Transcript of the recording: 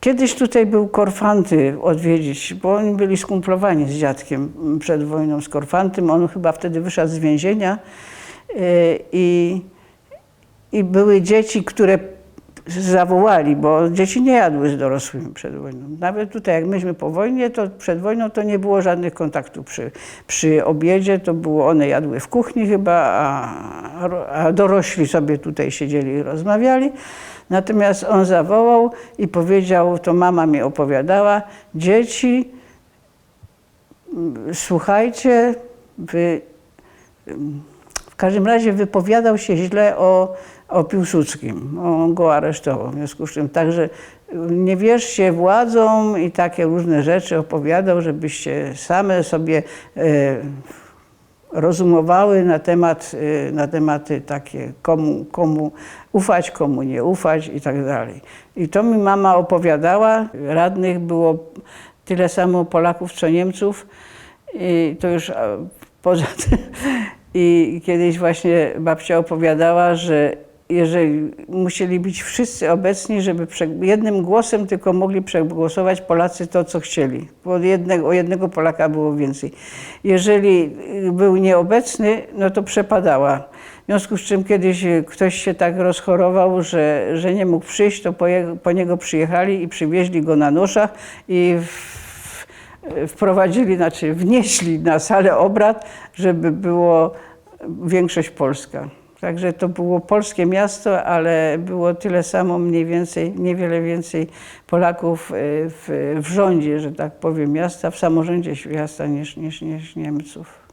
Kiedyś tutaj był Korfanty odwiedzić, bo oni byli skumplowani z dziadkiem przed wojną z Korfantym. On chyba wtedy wyszedł z więzienia yy, i, i były dzieci, które zawołali, bo dzieci nie jadły z dorosłymi przed wojną. Nawet tutaj, jak myśmy po wojnie, to przed wojną to nie było żadnych kontaktów przy, przy obiedzie, to było, one jadły w kuchni chyba, a, a dorośli sobie tutaj siedzieli i rozmawiali. Natomiast on zawołał i powiedział, to mama mi opowiadała, dzieci, słuchajcie, wy, każdym razie wypowiadał się źle o, o Piłsudskim. On go aresztował. W związku z czym także nie wierzcie władzom i takie różne rzeczy opowiadał, żebyście same sobie e, rozumowały na, temat, e, na tematy takie, komu, komu ufać, komu nie ufać i tak dalej. I to mi mama opowiadała. Radnych było tyle samo Polaków, co Niemców. I to już a, poza tym. I kiedyś właśnie babcia opowiadała, że jeżeli musieli być wszyscy obecni, żeby jednym głosem tylko mogli przegłosować Polacy to, co chcieli. Bo jednego, o jednego Polaka było więcej. Jeżeli był nieobecny, no to przepadała. W związku z czym kiedyś ktoś się tak rozchorował, że, że nie mógł przyjść, to po, jego, po niego przyjechali i przywieźli go na noszach i w, wprowadzili, znaczy wnieśli na salę obrad, żeby było większość polska. Także to było polskie miasto, ale było tyle samo mniej więcej, niewiele więcej Polaków y, w, w rządzie, że tak powiem, miasta, w samorządzie miasta niż, niż, niż Niemców.